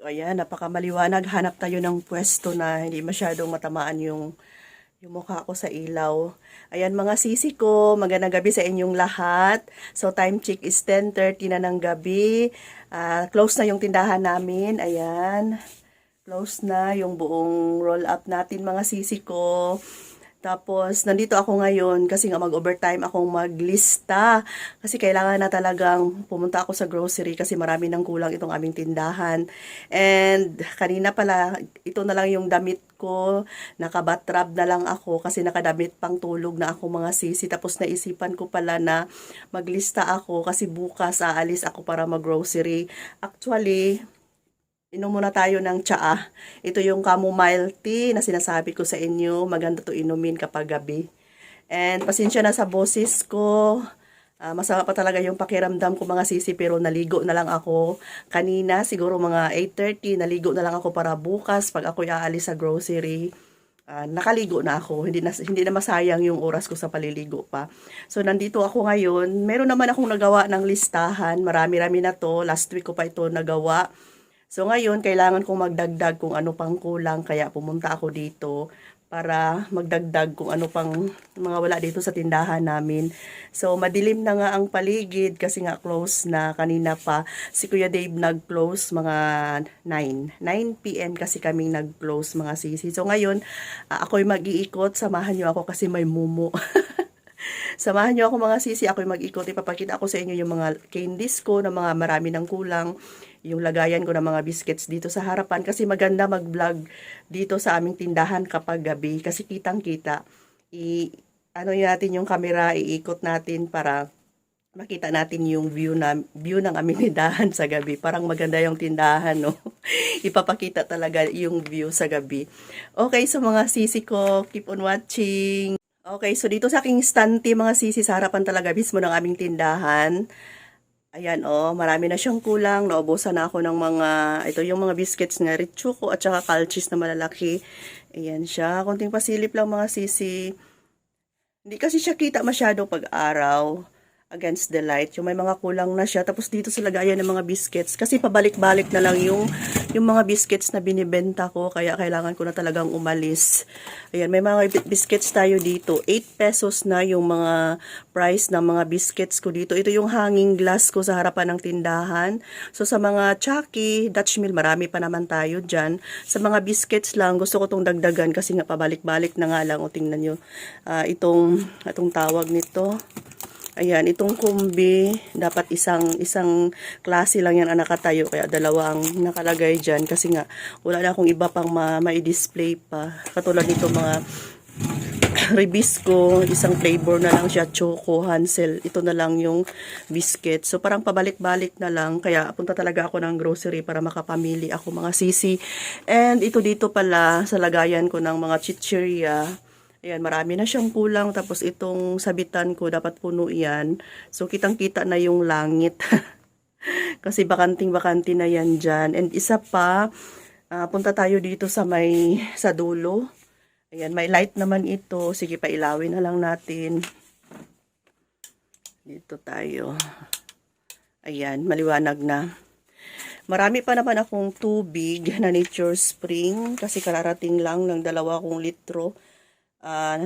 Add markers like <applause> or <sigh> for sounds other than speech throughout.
So ayan, napakamaliwanag. Hanap tayo ng pwesto na hindi masyadong matamaan yung yung mukha ko sa ilaw. Ayan mga sisi ko, magandang gabi sa inyong lahat. So time check is 10.30 na ng gabi. Ah, close na yung tindahan namin. Ayan. Close na yung buong roll up natin mga sisi ko. Tapos, nandito ako ngayon kasi nga mag-overtime akong maglista. Kasi kailangan na talagang pumunta ako sa grocery kasi marami nang kulang itong aming tindahan. And kanina pala, ito na lang yung damit ko. Nakabatrab na lang ako kasi nakadamit pang tulog na ako mga sisi. Tapos naisipan ko pala na maglista ako kasi bukas aalis ako para mag-grocery. Actually, Inom muna tayo ng tsaa. Ito yung chamomile tea na sinasabi ko sa inyo. Maganda to inumin kapag gabi. And pasensya na sa boses ko. Ah, masama pa talaga yung pakiramdam ko mga sisi pero naligo na lang ako kanina siguro mga 8.30 naligo na lang ako para bukas pag ako aalis sa grocery ah, nakaligo na ako hindi na hindi na masayang yung oras ko sa paliligo pa so nandito ako ngayon meron naman akong nagawa ng listahan marami-rami na to last week ko pa ito nagawa So ngayon, kailangan kong magdagdag kung ano pang kulang, kaya pumunta ako dito para magdagdag kung ano pang mga wala dito sa tindahan namin. So madilim na nga ang paligid kasi nga close na kanina pa. Si Kuya Dave nag-close mga 9. 9 p.m. kasi kaming nag-close mga sisi. So ngayon, ah, ako'y mag-iikot. Samahan niyo ako kasi may mumu. <laughs> <laughs> Samahan niyo ako mga sisi, ako'y mag-ikot. Ipapakita ko sa inyo yung mga candies ko na mga marami ng kulang. Yung lagayan ko ng mga biscuits dito sa harapan. Kasi maganda mag-vlog dito sa aming tindahan kapag gabi. Kasi kitang-kita. I, ano natin yung camera, iikot natin para makita natin yung view na view ng aming <laughs> tindahan sa gabi. Parang maganda yung tindahan, no? <laughs> Ipapakita talaga yung view sa gabi. Okay, so mga sisi ko, keep on watching. Okay, so dito sa aking stante, mga sisi, sa harapan talaga mismo ng aming tindahan. Ayan, oh, marami na siyang kulang. Naubusan na ako ng mga, ito yung mga biscuits nga, Richuko at saka Calchis na malalaki. Ayan siya. Konting pasilip lang mga sisi. Hindi kasi siya kita masyado pag araw against the light. Yung may mga kulang na siya. Tapos dito sa lagayan ng mga biscuits. Kasi pabalik-balik na lang yung, yung mga biscuits na binibenta ko. Kaya kailangan ko na talagang umalis. Ayan, may mga bi- biscuits tayo dito. 8 pesos na yung mga price ng mga biscuits ko dito. Ito yung hanging glass ko sa harapan ng tindahan. So sa mga Chucky, Dutch Mill, marami pa naman tayo dyan. Sa mga biscuits lang, gusto ko tong dagdagan kasi nga pabalik-balik na nga lang. O tingnan nyo, ah, itong, itong tawag nito. Ayan, itong kumbi, dapat isang isang klase lang yan ang nakatayo, kaya dalawa ang nakalagay dyan kasi nga wala na akong iba pang ma- ma-display pa. Katulad nito mga <coughs> ribisco, isang flavor na lang siya, choco, hansel. Ito na lang yung biscuit. So parang pabalik-balik na lang, kaya punta talaga ako ng grocery para makapamili ako mga sisi. And ito dito pala sa lagayan ko ng mga chichirya. Ayan, marami na siyang kulang. Tapos itong sabitan ko, dapat puno yan. So, kitang-kita na yung langit. <laughs> Kasi bakanting-bakanti na yan dyan. And isa pa, ah, punta tayo dito sa may, sa dulo. Ayan, may light naman ito. Sige, pailawin na lang natin. Dito tayo. Ayan, maliwanag na. Marami pa naman akong tubig na nature spring kasi kararating lang ng dalawa kong litro. Ah,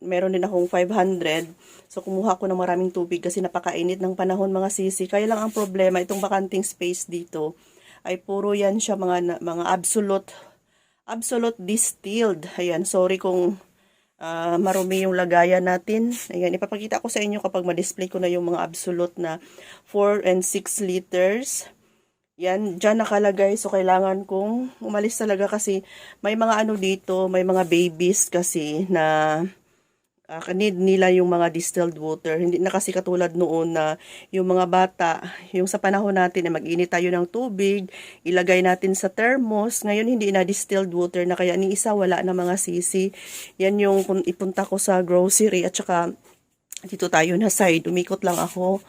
meron din akong 500. So, kumuha ko ng maraming tubig kasi napakainit ng panahon mga sisi. Kaya lang ang problema, itong bakanting space dito ay puro yan siya mga, mga absolute, absolute distilled. Ayan, sorry kung ah, marumi yung lagayan natin. Ayan, ipapakita ko sa inyo kapag ma-display ko na yung mga absolute na 4 and 6 liters. Yan, dyan nakalagay. So, kailangan kong umalis talaga kasi may mga ano dito, may mga babies kasi na uh, need nila yung mga distilled water. Hindi na kasi katulad noon na yung mga bata, yung sa panahon natin na mag-init tayo ng tubig, ilagay natin sa thermos. Ngayon, hindi na distilled water na kaya ni isa wala na mga sisi. Yan yung kung ipunta ko sa grocery at saka dito tayo na side. Umikot lang ako.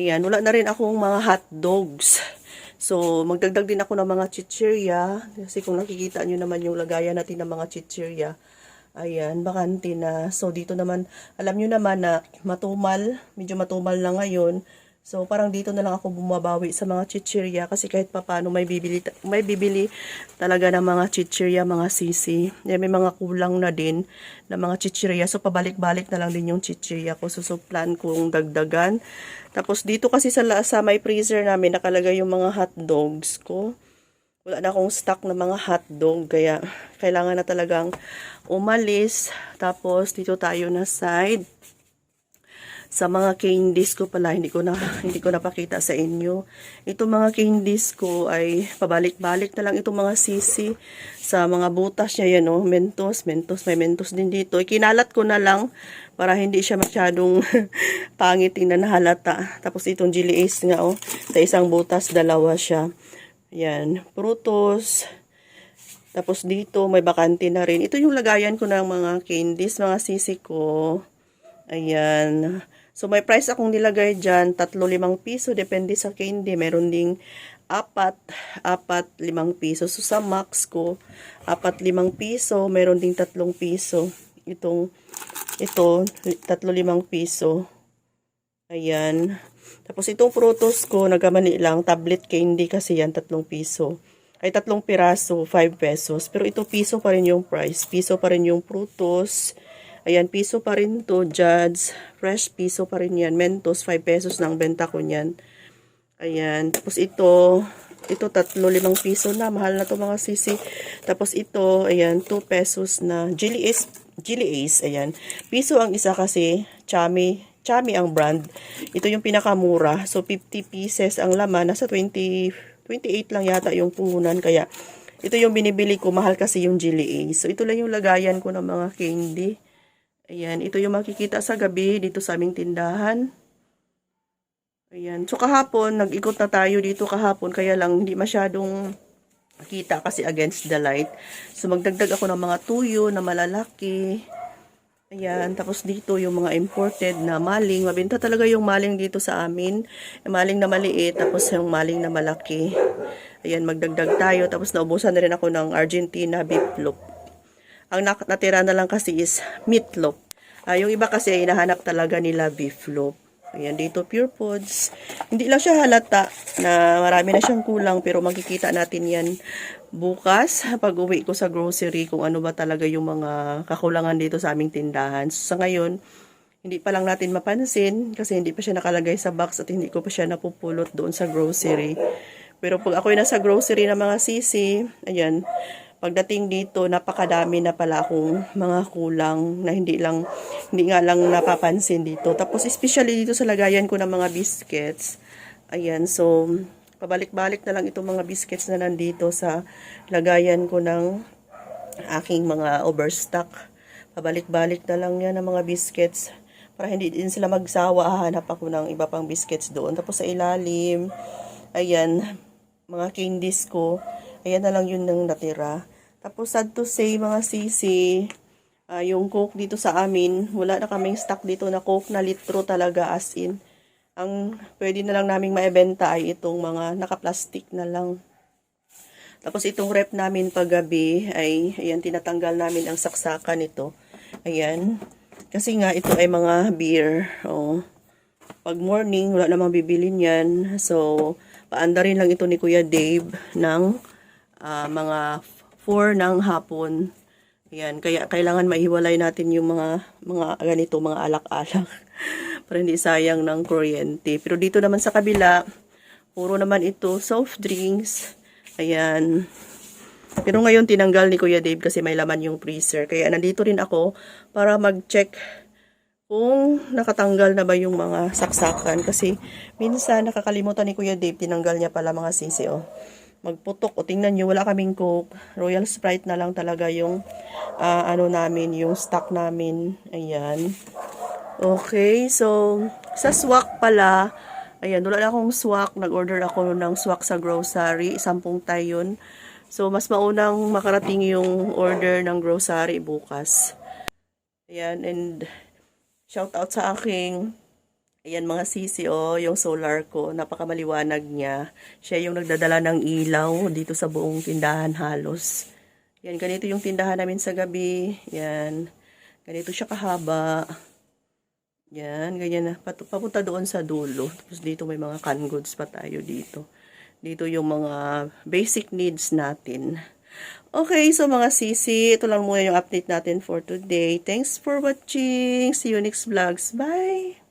Ayan, wala na rin akong mga hot dogs. So, magdagdag din ako ng mga chichirya. Kasi kung nakikita nyo naman yung lagayan natin ng mga chichirya. Ayan, bakante na. So, dito naman, alam nyo naman na matumal. Medyo matumal na ngayon. So, parang dito na lang ako bumabawi sa mga chichirya kasi kahit papano may bibili, may bibili talaga ng mga chichirya, mga sisi. Yan, may mga kulang na din na mga chichirya. So, pabalik-balik na lang din yung chichirya ko. So, so plan kong dagdagan. Tapos, dito kasi sa, sa may freezer namin nakalagay yung mga hot dogs ko. Wala na akong stock ng mga hotdog, kaya kailangan na talagang umalis. Tapos, dito tayo na side. Sa mga candies ko pala, hindi ko na <laughs> hindi ko napakita sa inyo. Ito mga candies ko ay pabalik-balik na lang itong mga sisi sa mga butas niya yan, oh. Mentos, mentos, may mentos din dito. Ikinalat ko na lang para hindi siya masyadong <laughs> pangit tingnan na halata. Tapos itong Jelly Ace nga, oh. Sa isang butas, dalawa siya. Yan, prutos. Tapos dito, may bakante na rin. Ito yung lagayan ko ng mga candies, mga sisi ko. Ayan. So, may price akong nilagay dyan. Tatlo, limang piso. Depende sa candy. Meron ding apat, apat, limang piso. So, sa max ko, apat, limang piso. Meron ding tatlong piso. Itong, ito, li- tatlo, limang piso. Ayan. Tapos itong prutos ko, nagamani lang. Tablet candy kasi yan, tatlong piso. Ay, tatlong piraso, 5 pesos. Pero ito, piso pa rin yung price. Piso pa rin yung prutos. Ayan, piso pa rin to, Judds. Fresh piso pa rin yan. Mentos, 5 pesos ng benta ko niyan. Ayan. Tapos ito, ito tatlo, limang piso na. Mahal na to mga sisi. Tapos ito, ayan, 2 pesos na. Jelly Ace, Jelly Ace, ayan. Piso ang isa kasi, chami, chami ang brand. Ito yung pinakamura. So, 50 pieces ang laman. Nasa 20, 28 lang yata yung puhunan. Kaya, ito yung binibili ko. Mahal kasi yung Jelly Ace. So, ito lang yung lagayan ko ng mga candy. Ayan, ito yung makikita sa gabi dito sa aming tindahan. Ayan. So kahapon, nag-ikot na tayo dito kahapon, kaya lang hindi masyadong kita kasi against the light. So magdagdag ako ng mga tuyo na malalaki. Ayan, tapos dito yung mga imported na maling. Mabenta talaga yung maling dito sa amin. Yung maling na maliit, tapos yung maling na malaki. Ayan, magdagdag tayo. Tapos naubusan na rin ako ng Argentina beef loaf. Ang natira na lang kasi is meatloaf. Ah, yung iba kasi ay hinahanap talaga nila beef loaf. Ayan, dito Pure Foods. Hindi lang siya halata na marami na siyang kulang pero makikita natin yan bukas pag uwi ko sa grocery kung ano ba talaga yung mga kakulangan dito sa aming tindahan. So, sa ngayon, hindi pa lang natin mapansin kasi hindi pa siya nakalagay sa box at hindi ko pa siya napupulot doon sa grocery. Pero pag ako'y nasa grocery ng mga sisi, ayan, pagdating dito, napakadami na pala akong mga kulang na hindi lang, hindi nga lang napapansin dito. Tapos, especially dito sa lagayan ko ng mga biscuits. Ayan, so, pabalik-balik na lang itong mga biscuits na nandito sa lagayan ko ng aking mga overstock. Pabalik-balik na lang yan ng mga biscuits para hindi din sila magsawa. Hahanap ako ng iba pang biscuits doon. Tapos sa ilalim, ayan, mga candies ko. Ayan na lang yun nang natira. Tapos sad to say mga sisi, ah, yung coke dito sa amin, wala na kaming stock dito na coke na litro talaga as in. Ang pwede na lang naming maibenta ay itong mga naka-plastic na lang. Tapos itong rep namin paggabi ay, ayan, tinatanggal namin ang saksakan nito. Ayan. Kasi nga, ito ay mga beer. Oh. Pag morning, wala namang bibili niyan. So, paanda rin lang ito ni Kuya Dave ng ah, mga 4 ng hapon. Ayan, kaya kailangan maihiwalay natin yung mga mga ganito, mga alak-alak. <laughs> para hindi sayang ng kuryente. Pero dito naman sa kabila, puro naman ito soft drinks. Ayan. Pero ngayon tinanggal ni Kuya Dave kasi may laman yung freezer. Kaya nandito rin ako para mag-check kung nakatanggal na ba yung mga saksakan. Kasi minsan nakakalimutan ni Kuya Dave, tinanggal niya pala mga sisi. Oh. Magputok. O tingnan nyo, wala kaming Coke. Royal Sprite na lang talaga yung ah, ano namin, yung stock namin. Ayan. Okay, so sa swak pala, ayan, wala na akong swak. Nag-order ako ng swak sa grocery, sampung tayon. So, mas maunang makarating yung order ng grocery bukas. Ayan, and shout out sa aking, ayan mga sisi, oh, yung solar ko, napakamaliwanag niya. Siya yung nagdadala ng ilaw dito sa buong tindahan halos. Yan, ganito yung tindahan namin sa gabi. Yan, ganito siya kahaba. Yan, ganyan na. Papunta doon sa dulo. Tapos dito may mga canned goods pa tayo dito. Dito yung mga basic needs natin. Okay, so mga sisi, ito lang muna yung update natin for today. Thanks for watching. See you next vlogs. Bye!